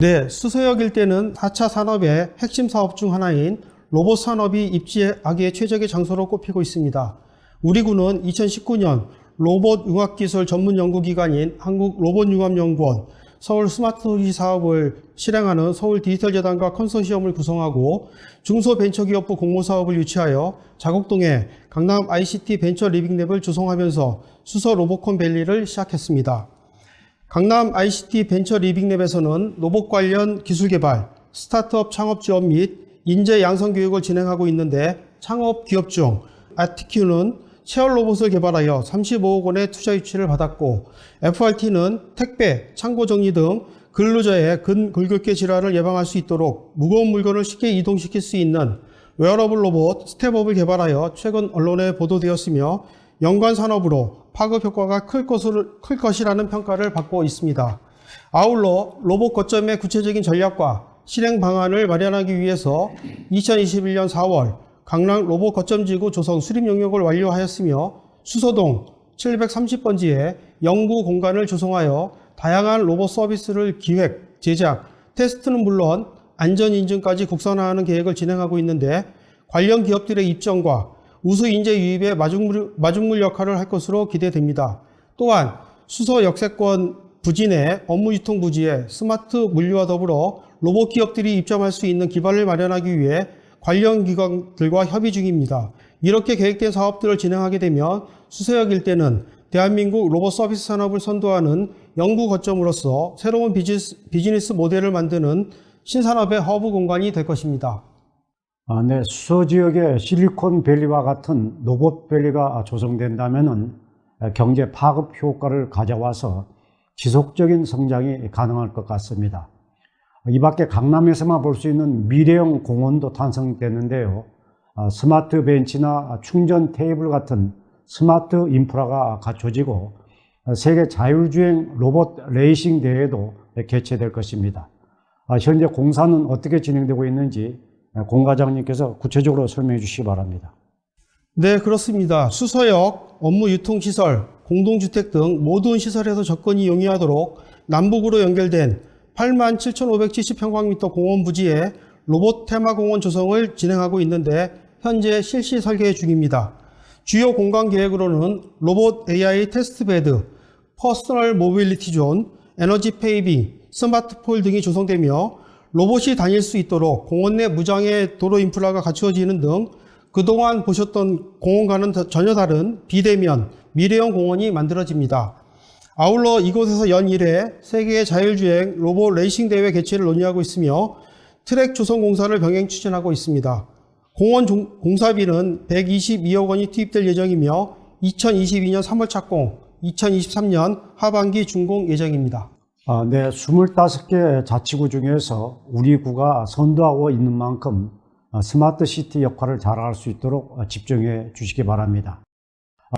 네, 수서역 일대는 4차 산업의 핵심 사업 중 하나인 로봇 산업이 입지하기에 최적의 장소로 꼽히고 있습니다. 우리 군은 2019년 로봇 융합기술 전문 연구기관인 한국 로봇융합연구원 서울 스마트 도시 사업을 실행하는 서울 디지털 재단과 컨소시엄을 구성하고 중소벤처기업부 공모사업을 유치하여 자곡동에 강남 ICT 벤처 리빙랩을 조성하면서 수서 로보콘 밸리를 시작했습니다. 강남 ICT 벤처 리빙랩에서는 로봇 관련 기술 개발, 스타트업 창업 지원 및 인재 양성 교육을 진행하고 있는데 창업 기업 중 아티큐는 체열 로봇을 개발하여 35억 원의 투자 유치를 받았고 FRT는 택배, 창고 정리 등 근로자의 근골격계 질환을 예방할 수 있도록 무거운 물건을 쉽게 이동시킬 수 있는 웨어러블 로봇 스텝업을 개발하여 최근 언론에 보도되었으며 연관 산업으로 파급 효과가 클, 것을, 클 것이라는 평가를 받고 있습니다. 아울러 로봇 거점의 구체적인 전략과 실행 방안을 마련하기 위해서 2021년 4월 강남 로봇 거점 지구 조성 수립 용역을 완료하였으며 수서동 730번지에 연구 공간을 조성하여 다양한 로봇 서비스를 기획, 제작, 테스트는 물론 안전 인증까지 국산화하는 계획을 진행하고 있는데 관련 기업들의 입점과 우수 인재 유입에 마중물, 마중물 역할을 할 것으로 기대됩니다. 또한 수서 역세권 부진의 업무 유통 부지에 스마트 물류와 더불어 로봇 기업들이 입점할 수 있는 기반을 마련하기 위해 관련 기관들과 협의 중입니다. 이렇게 계획된 사업들을 진행하게 되면 수서역 일대는 대한민국 로봇 서비스 산업을 선도하는 연구 거점으로서 새로운 비즈니스, 비즈니스 모델을 만드는 신산업의 허브 공간이 될 것입니다. 아, 네, 수서 지역에 실리콘밸리와 같은 로봇밸리가 조성된다면은 경제 파급 효과를 가져와서 지속적인 성장이 가능할 것 같습니다. 이 밖에 강남에서만 볼 수 있는 미래형 공원도 탄생됐는데요. 아, 스마트 벤치나 충전 테이블 같은 스마트 인프라가 갖춰지고 세계 자율주행 로봇 레이싱 대회도 개최될 것입니다. 아, 현재 공사는 어떻게 진행되고 있는지 공 과장님께서 구체적으로 설명해 주시기 바랍니다. 네, 그렇습니다. 수서역, 업무 유통시설, 공동주택 등 모든 시설에서 접근이 용이하도록 남북으로 연결된 87,570평방미터 공원 부지에 로봇 테마 공원 조성을 진행하고 있는데 현재 실시 설계 중입니다. 주요 공간 계획으로는 로봇 AI 테스트 베드, 퍼스널 모빌리티 존, 에너지 페이빙, 스마트폴 등이 조성되며 로봇이 다닐 수 있도록 공원 내 무장의 도로 인프라가 갖추어지는 등 그동안 보셨던 공원과는 전혀 다른 비대면 미래형 공원이 만들어집니다. 아울러 이곳에서 연일회 세계 자율주행 로봇 레이싱 대회 개최를 논의하고 있으며 트랙 조성 공사를 병행 추진하고 있습니다. 공원 종- 공사비는 122억 원이 투입될 예정이며 2022년 3월 착공, 2023년 하반기 준공 예정입니다. 아, 네, 25개 자치구 중에서 우리 구가 선도하고 있는 만큼 아, 스마트 시티 역할을 잘 할 수 있도록 아, 집중해 주시기 바랍니다.